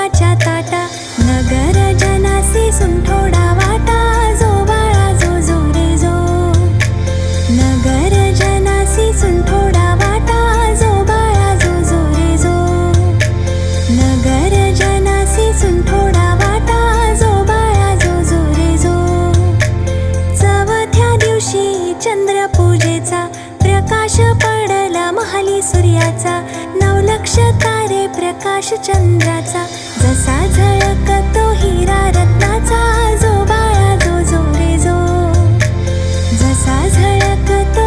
सोन्याच्या ताटा नगर जनासी सुंठोडा वाटा जो बाळा जो जो रे जो. नगर जनासी सुंठोडा वाटा जो बाळा जो जो रे जो. नगर जनासी सुंठोडा वाटा जो बाळा जो जो रे जो. चवथ्या दिवशी चंद्रपूजेचा प्रकाश पडला महाली सूर्याचा. नवलक्ष तारे प्रकाश चंद्राचा. i got Sayakata